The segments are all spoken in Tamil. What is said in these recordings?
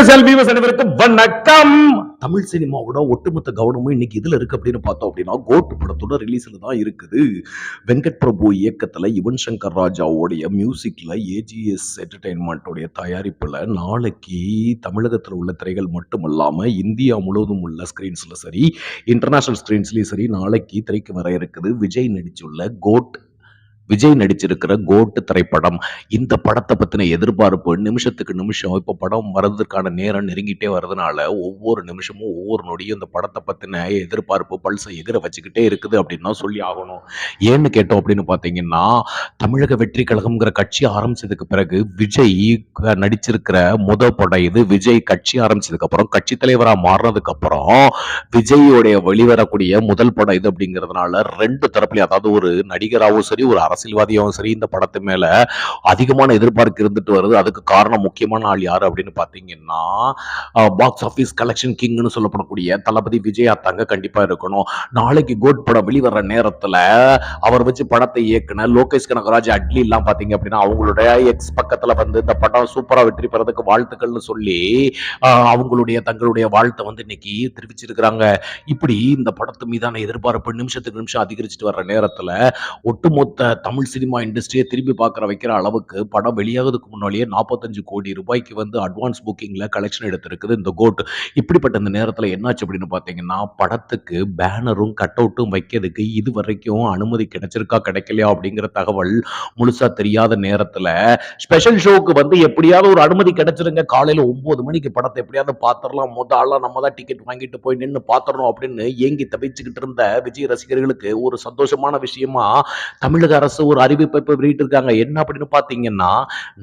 எஸ்எல் அனைவருக்கும் வணக்கம். தமிழ் சினிமாவோட ஒட்டுமொத்த கவனமும் இன்னைக்கு இதுல இருக்கு அப்படின்னு பார்த்தோம் அப்படின்னா கோட்டு படத்தோட ரிலீஸ்ல தான் இருக்குது. வெங்கட் பிரபு இயக்கத்துல யுவன் சங்கர் ராஜாவோடைய மியூசிக்ல ஏஜிஎஸ் என்டர்டைன்மெண்ட்டோடைய தயாரிப்புல நாளைக்கு தமிழகத்தில் உள்ள திரைகள் மட்டும் இல்லாம இந்தியா முழுவதும் உள்ள ஸ்கிரீன்ஸ்ல சரி இன்டர்நேஷனல் ஸ்கிரீன்ஸ்லயும் சரி நாளைக்கு திரைக்கு வர இருக்குது. விஜய் நடிச்சுள்ள கோட் விஜய் நடிச்சிருக்கிற கோட்டு திரைப்படம் இந்த படத்தை பற்றின எதிர்பார்ப்பு நிமிஷத்துக்கு நிமிஷம். இப்போ படம் வர்றதுக்கான நேரம் நெருங்கிட்டே வர்றதுனால ஒவ்வொரு நிமிஷமும் ஒவ்வொரு நொடியும் இந்த படத்தை பற்றின எதிர்பார்ப்பு பல்சை எகிர வச்சுக்கிட்டே இருக்குது அப்படின்னு சொல்லி ஆகணும். ஏன்னு கேட்டோம் அப்படின்னு பார்த்தீங்கன்னா தமிழக வெற்றி கழகம்ங்கிற கட்சி ஆரம்பிச்சதுக்கு பிறகு விஜய் நடிச்சிருக்கிற முத படம் இது. விஜய் கட்சி ஆரம்பிச்சதுக்கு அப்புறம் கட்சி தலைவராக மாறினதுக்கு அப்புறம் விஜயோடைய வெளிவரக்கூடிய முதல் படம் இது அப்படிங்கிறதுனால ரெண்டு தரப்புலையும் அதாவது ஒரு நடிகராகவும் சரி ஒரு அரசு அரசியல்வாதியாகவும் சரி இந்த படத்து மேல அதிகமான எதிர்பார்ப்பு இருந்துட்டு வருது. அதுக்கு காரணம் முக்கியமான ஆள் யாரு அப்படின்னு பார்த்தீங்கன்னா பாக்ஸ் ஆஃபீஸ் கலெக்ஷன் கிங்னு சொல்லப்படக்கூடிய தளபதி விஜயா அத்தாங்க கண்டிப்பா இருக்கணும். நாளைக்கு கோட் படம் வெளிவர நேரத்துல அவர் வச்சு படத்தை இயக்குன லோகேஷ் கனகராஜ் அட்லி எல்லாம் பாத்தீங்க அப்படின்னா அவங்களுடைய எக்ஸ் பக்கத்துல வந்து இந்த படம் சூப்பரா வெற்றி பெறதுக்கு வாழ்த்துக்கள்னு சொல்லி அவங்களுடைய தங்களுடைய வாழ்த்தை வந்து இன்னைக்கு தெரிவிச்சிருக்கிறாங்க. இப்படி இந்த படத்து மீதான எதிர்பார்ப்பு நிமிஷத்துக்கு நிமிஷம் அதிகரிச்சுட்டு வர்ற நேரத்துல ஒட்டுமொத்த தமிழ் சினிமா இண்டஸ்ட்ரியை திரும்பி பார்க்குற வைக்கிற அளவுக்கு படம் வெளியாகிறதுக்கு முன்னாலேயே நாற்பத்தஞ்சு கோடி ரூபாய்க்கு வந்து அட்வான்ஸ் புக்கிங்ல கலெக்ஷன் எடுத்திருக்குது இந்த கோட் இப்படிப்பட்ட இந்த நேரத்தில் என்னாச்சு அப்படின்னு பார்த்தீங்கன்னா படத்துக்கு பேனரும் கட் அவுட்டும் வைக்கிறதுக்கு இது வரைக்கும் அனுமதி கிடைச்சிருக்கா கிடைக்கலையா அப்படிங்கிற தகவல் முழுசா தெரியாத நேரத்தில் ஸ்பெஷல் ஷோவுக்கு வந்து எப்படியாவது ஒரு அனுமதி கிடைச்சிருங்க. காலையில் ஒம்பது மணிக்கு படத்தை எப்படியாவது பார்த்துடலாம் முத ஆளாக நம்ம தான் டிக்கெட் வாங்கிட்டு போய் நின்று பார்த்துடணும் அப்படின்னு ஏங்கி தவிச்சுக்கிட்டு இருந்த விஜய் ரசிகர்களுக்கு ஒரு சந்தோஷமான விஷயமா தமிழக அரசு ஒரு அறிவிப்பை இப்போ வெளியிட்டிருக்காங்க. என்ன அப்படின்னு பார்த்தீங்கன்னா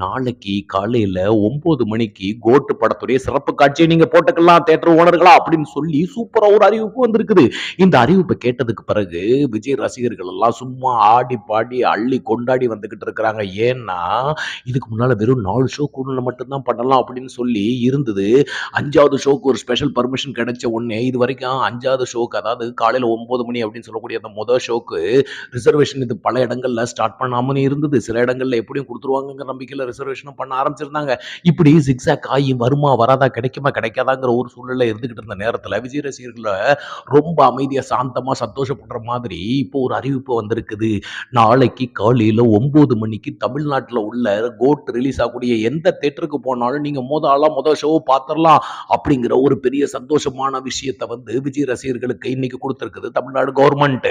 நாளைக்கு காலையில் ஒம்பது மணிக்கு கோட்டு படத்துடைய சிறப்பு காட்சியை நீங்கள் போட்டுக்கலாம் தேட்டர் ஓனர்களா அப்படின்னு சொல்லி சூப்பராக ஒரு அறிவிப்பு வந்திருக்குது. இந்த அறிவிப்பை கேட்டதுக்கு பிறகு விஜய் ரசிகர்கள் எல்லாம் சும்மா ஆடி பாடி அள்ளி கொண்டாடி வந்துக்கிட்டு இருக்கிறாங்க. ஏன்னா இதுக்கு முன்னால் வெறும் நாலு ஷோ கூட மட்டும்தான் பண்ணலாம் அப்படின்னு சொல்லி இருந்தது. அஞ்சாவது ஷோக்கு ஒரு ஸ்பெஷல் பர்மிஷன் கிடைச்ச உடனே இது வரைக்கும் அஞ்சாவது ஷோக்கு அதாவது காலையில் ஒம்பது மணி அப்படின்னு சொல்லக்கூடிய அந்த முதல் ஷோக்கு ரிசர்வேஷன் இது பல இடங்கள்ல ஸ்டார்ட் பண்ணாமனே இருந்தது. சில இடங்கள்ல எப்படியும் கொடுத்துருவாங்கங்கிற நம்பிக்கையில ரிசர்வேஷனும் பண்ண ஆரம்பிச்சிருந்தாங்க. இப்படி சிக்ஸாக் ஆகி வருமா வராதா கிடைக்குமா கிடைக்காதாங்கிற ஒரு சூழ்நிலை இருந்துகிட்டு இருந்த நேரத்தில் விஜய் ரசிகர்களை ரொம்ப அமைதியா சாந்தமா சந்தோஷப்படுற மாதிரி இப்போ ஒரு அறிவிப்பு வந்திருக்குது. நாளைக்கு காலையில ஒன்பது மணிக்கு தமிழ்நாட்டில் உள்ள கோட் ரிலீஸ் ஆகக்கூடிய எந்த தேட்டருக்கு போனாலும் நீங்க மொத ஆளா முதல் ஷோ பார்த்துடலாம் அப்படிங்கிற ஒரு பெரிய சந்தோஷமான விஷயத்தை வந்து விஜய் ரசிகர்களுக்கு இன்னைக்கு கொடுத்துருக்குது தமிழ்நாடு கவர்மெண்ட்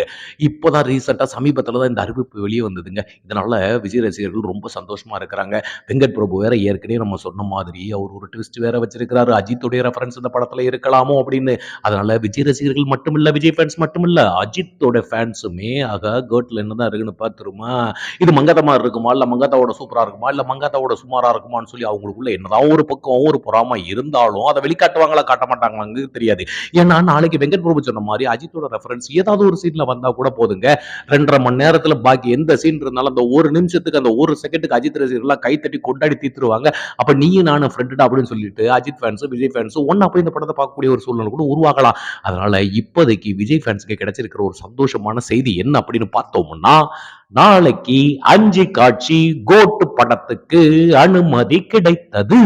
இப்போதான் ரீசெண்டாக சமீபத்தில் தான் இந்த அறிவிப்பு வெளியே வந்ததுங்க. இதனால விஜய் ரசிகர்கள் ரொம்ப சந்தோஷமா இருக்கிறாங்க. வெங்கட் பிரபு வேற ஏற்கனவே நம்ம சொன்ன மாதிரி அவர் ஒரு ட்விஸ்ட் வேற வச்சிருக்கிறாரு. அஜித்துடைய ரெஃபரன்ஸ் இந்த படத்துல இருக்கலாமோ அப்படின்னு. அதனால விஜய் ரசிகர்கள் மட்டுமில்ல விஜய் ஃபேன்ஸ் மட்டுமில்ல அஜித்தோட ஃபேன்ஸுமே ஆக கேர்ட்ல என்னதான் இருக்குன்னு பார்த்துருமா? இது மங்காத்தமா இருக்குமா? இல்ல மங்காத்தாவோட சூப்பரா இருக்குமா? இல்ல மங்காத்தாவோட சுமாரா இருக்குமான்னு சொல்லி அவங்களுக்குள்ள என்னதான் ஒரு பக்கம் ஒரு பொறாம இருந்தாலும் அதை வெளிக்காட்டுவாங்களா காட்ட மாட்டாங்களாங்க தெரியாது. ஏன்னா நாளைக்கு வெங்கட் பிரபு சொன்ன மாதிரி அஜித்தோட ரெஃபரன்ஸ் ஏதாவது ஒரு சீன்ல வந்தா கூட போதுங்க. ரெண்டரை மணி நேரத்துல பாக்கி எந்த சீன் இருந்தாலும் அந்த ஒரு நிமிஷத்துக்கு அந்த ஒரு செகண்டுக்கு அஜித் ரசிகர்கள்லாம் கைத்தட்டி கொண்டாடி தீத்துருவாங்க அப்ப நீயும் நானும் ஃப்ரெண்டு அப்படின்னு சொல்லிட்டு அஜித் ஃபேன்ஸும் விஜய் ஃபேன்ஸும் ஒன்னா போய் இந்த படத்தை பார்க்கக்கூடிய ஒரு சூழ்நிலை கூட உருவாகலாம். அதனால இப்போதைக்கு விஜய் ஃபேன்ஸுக்கு கிடைச்சிருக்கிற ஒரு சந்தோஷமான செய்தி என்ன அப்படின்னு பார்த்தோம்னா நாளைக்கு அஞ்சு காட்சி கோட்டு படத்துக்கு அனுமதி கிடைத்தது.